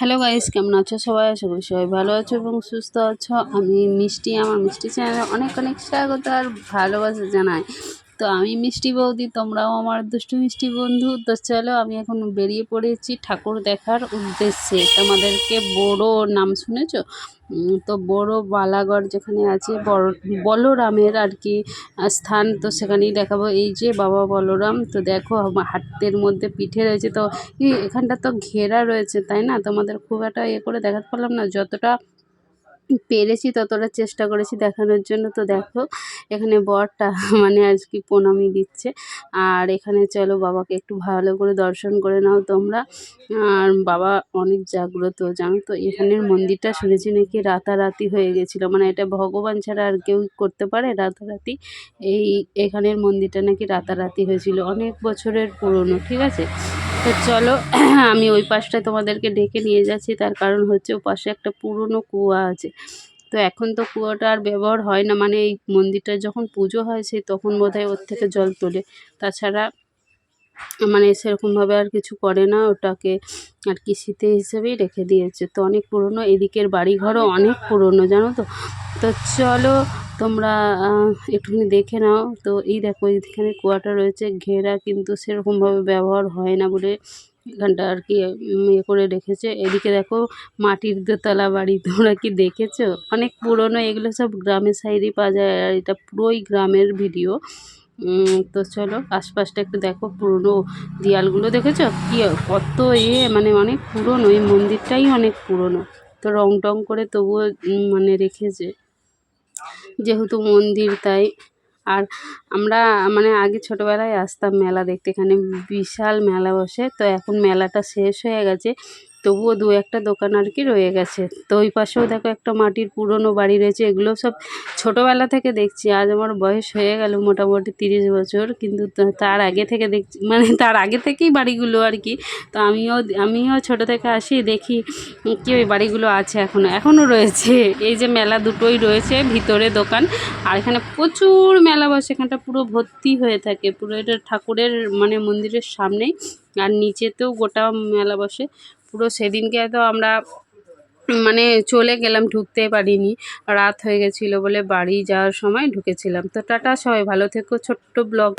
Hello guys কেমন আছো সবাই? আশা করি সবাই ভালো আছো এবং সুস্থ আছো। আমি মিষ্টি, আমার মিষ্টি চ্যানেলে অনেক অনেক স্বাগত আর ভালোবাসা জানাই। তো আমি মিষ্টি বৌদি, তোমরাও আমার দুষ্টু মিষ্টি বন্ধু। তো চলো, আমি এখন বেরিয়ে পড়েছি ঠাকুর দেখার উদ্দেশ্যে। তোমাদেরকে বড় নাম শুনেছ? তো বড় বালাগড় যেখানে আছে, বড় বলরামের আর কি স্থান। তো সেখানেই দেখাবো। এই যে বাবা বলরাম, তো দেখো হাতের মধ্যে পিঠে রয়েছে। তো এখানটা তো ঘেরা রয়েছে, তাই না? তোমাদের খুব একটা ইয়ে করে দেখাতে পারলাম না। যতটা পেরেছি ততটা চেষ্টা করেছি দেখানোর জন্য। তো দেখো, এখানে বরটা মানে আজকে প্রণামী দিচ্ছে। আর এখানে চলো বাবাকে একটু ভালো করে দর্শন করে নাও তোমরা। আর বাবা অনেক জাগ্রত, জানো তো? এখানের মন্দিরটা শুনেছি নাকি রাতারাতি হয়ে গেছিল। মানে এটা ভগবান ছাড়া আর কেউ করতে পারে রাতারাতি? এই এখানের মন্দিরটা নাকি রাতারাতি হয়েছিল অনেক বছরের পুরনো, ঠিক আছে? তো চলো, আমি ওই পাশটা তোমাদেরকে ডেকে নিয়ে যাচ্ছি। তার কারণ হচ্ছে ও পাশে একটা পুরনো কুয়া আছে। তো এখন তো কুয়াটা আর ব্যবহার হয় না। মানে এই মন্দিরটার যখন পুজো হয় সে তখন বোধহয় ওর থেকে জল তোলে। তাছাড়া মানে সেরকমভাবে আর কিছু করে না, ওটাকে আর কি স্মৃতি হিসেবেই রেখে দিয়েছে। তো অনেক পুরনো, এদিকের বাড়িঘরও অনেক পুরনো, জানো তো? তো চলো তোমরা একটুখানি দেখে নাও। তো এই দেখো এইখানে কুয়াটা রয়েছে, ঘেরা কিন্তু সেরকমভাবে ব্যবহার হয় না বলে এখানটা আর কি ইয়ে করে রেখেছে। এদিকে দেখো, মাটির দোতলা বাড়ি, তোমরা কি দেখেছ? অনেক পুরনো, এগুলো সব গ্রামের সাইডেই পাওয়া যায়, আর এটা পুরোই গ্রামের ভিডিও। তো চলো আশপাশটা একটু দেখো পুরনো দেয়ালগুলো দেখেছ? কি কত এ মানে অনেক পুরনো, এই মন্দিরটাই অনেক পুরনো। তো রং টং করে তবুও মানে রেখেছে। যেহেতু মন্দির, তাই। আর আমরা মানে আগে ছোটোবেলায় আসতাম মেলা দেখতে, এখানে বিশাল মেলা বসে। তো এখন মেলাটা শেষ হয়ে গেছে। তবুও দু একটা দোকান আর কি রয়ে গেছে। তো ওই পাশেও দেখো একটা মাটির পুরনো বাড়ি রয়েছে, এগুলো সব ছোটোবেলা থেকে দেখছি, আজ আমার বয়স হয়ে গেল মোটামুটি তিরিশ বছর, কিন্তু তার আগে থেকে দেখছি মানে তার আগে থেকেই বাড়িগুলো আর কি। তো আমিও আমিও ছোটো থেকে আসি, দেখি কি ওই বাড়িগুলো আছে এখনও এখনও রয়েছে। এই যে মেলা দুটোই রয়েছে, ভিতরে দোকান, আর এখানে প্রচুর মেলা বসে, এখানটা পুরো ভর্তি হয়ে থাকে, পুরো এটা ঠাকুরের মানে মন্দিরের সামনেই, আর নিচেতেও গোটা মেলা বসে। পুরো সেদিনকে তো আমরা মানে চলে গেলাম, ঢুকতে পারিনি। রাত হয়ে গেছিল বলে বাড়ি যাওয়ার সময় ঢুকেছিলাম। তো টাটা সবাই, ভালো থেকো, ছোট্ট ব্লগ।